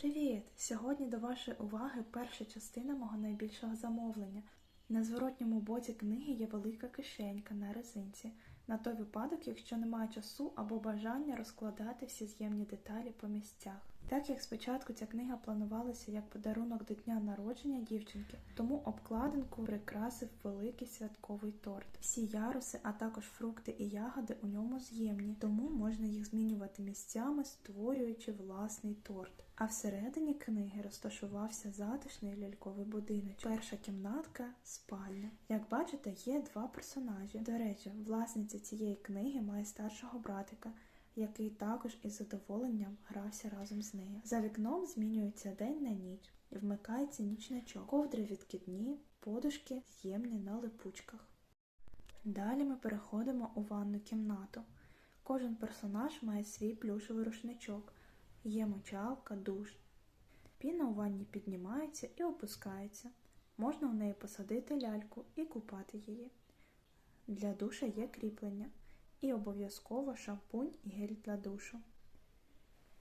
Привіт! Сьогодні до вашої уваги перша частина мого найбільшого замовлення. На зворотньому боці книги є велика кишенька на резинці, на той випадок, якщо немає часу або бажання розкладати всі з'ємні деталі по місцях. Так як спочатку ця книга планувалася як подарунок до дня народження дівчинки, тому обкладинку прикрасив великий святковий торт. Всі яруси, а також фрукти і ягоди у ньому з'ємні, тому можна їх змінювати місцями, створюючи власний торт. А всередині книги розташувався затишний ляльковий будиночок. Перша кімнатка спальня. Як бачите, є два персонажі. До речі, власниця цієї книги має старшого братика, який також із задоволенням грався разом з нею. За вікном змінюється день на ніч і вмикається нічничок. Ковдри відкидні, подушки з'ємні на липучках. Далі ми переходимо у ванну кімнату. Кожен персонаж має свій плюшевий рушничок. Є мочалка, душ. Піна у ванні піднімається і опускається. Можна в неї посадити ляльку і купати її. Для душа є кріплення. І обов'язково шампунь і гель для душу,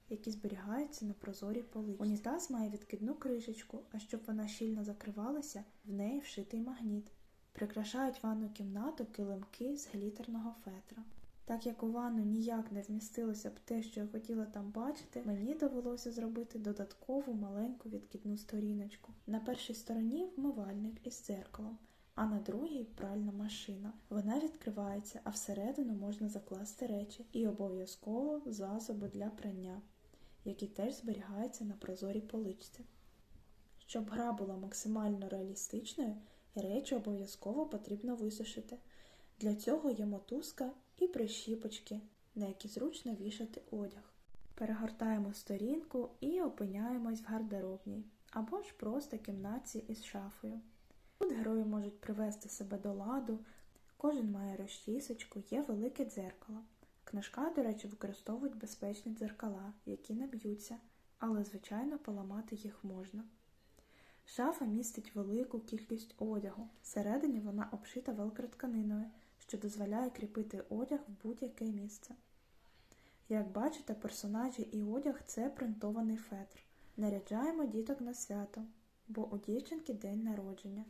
які зберігаються на прозорій полиці. Унітаз має відкидну кришечку, а щоб вона щільно закривалася, в неї вшитий магніт. Прикрашають ванну кімнату килимки з глітерного фетра. Так як у ванну ніяк не вмістилося б те, що я хотіла там бачити, мені довелося зробити додаткову маленьку відкидну сторіночку. На першій стороні вмивальник із дзеркалом, а на другій пральна машина. Вона відкривається, а всередину можна закласти речі і обов'язково засоби для прання, які теж зберігаються на прозорій поличці. Щоб гра була максимально реалістичною, речі обов'язково потрібно висушити. Для цього є мотузка і прищіпочки, на які зручно вішати одяг. Перегортаємо сторінку і опиняємось в гардеробній або ж просто кімнаті із шафою. Тут герої можуть привести себе до ладу, кожен має розчісочку, є велике дзеркало. Книжка, до речі, використовують безпечні дзеркала, які не б'ються, але, звичайно, поламати їх можна. Шафа містить велику кількість одягу. Всередині вона обшита велкротканиною, що дозволяє кріпити одяг в будь-яке місце. Як бачите, персонажі і одяг це принтований фетр. Наряджаємо діток на свято, бо у дівчинки день народження.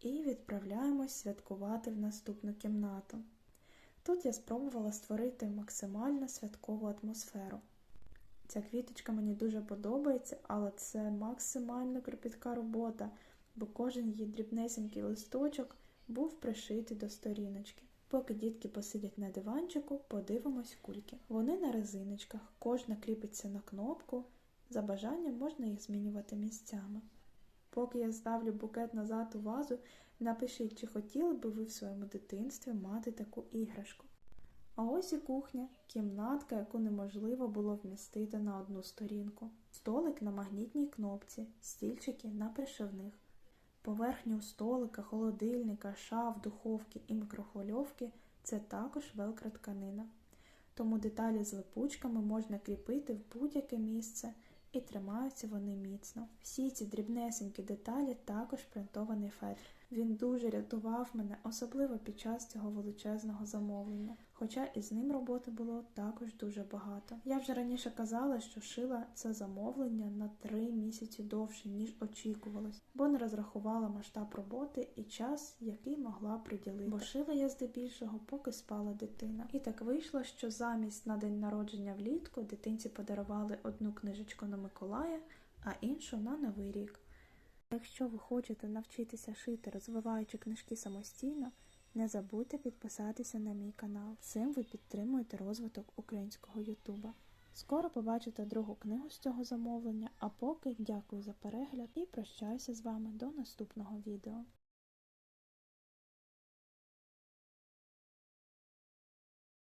І відправляємось святкувати в наступну кімнату. Тут я спробувала створити максимально святкову атмосферу. Ця квіточка мені дуже подобається, але це максимально кропітка робота, бо кожен її дрібнесенький листочок був пришитий до сторіночки. Поки дітки посидять на диванчику, подивимось кульки. Вони на резиночках, кожна кріпиться на кнопку. За бажанням можна їх змінювати місцями. Поки я ставлю букет назад у вазу, напишіть, чи хотіли би ви в своєму дитинстві мати таку іграшку. А ось і кухня, кімнатка, яку неможливо було вмістити на одну сторінку, столик на магнітній кнопці, стільчики на пришивних. Поверхню столика, холодильника, шаф, духовки і мікрохвильовки це також велкротканина. Тому деталі з липучками можна кріпити в будь-яке місце і тримаються вони міцно. Всі ці дрібнесенькі деталі також принтований фетр. Він дуже рятував мене, особливо під час цього величезного замовлення. Хоча і з ним роботи було також дуже багато. Я вже раніше казала, що шила це замовлення на три місяці довше, ніж очікувалось, бо не розрахувала масштаб роботи і час, який могла приділити. Бо шила я здебільшого, поки спала дитина. І так вийшло, що замість на день народження влітку дитинці подарували одну книжечку на Миколая, а іншу на Новий рік. Якщо ви хочете навчитися шити, розвиваючи книжки самостійно, не забудьте підписатися на мій канал. Цим ви підтримуєте розвиток українського Ютуба. Скоро побачите другу книгу з цього замовлення, а поки дякую за перегляд і прощаюся з вами до наступного відео.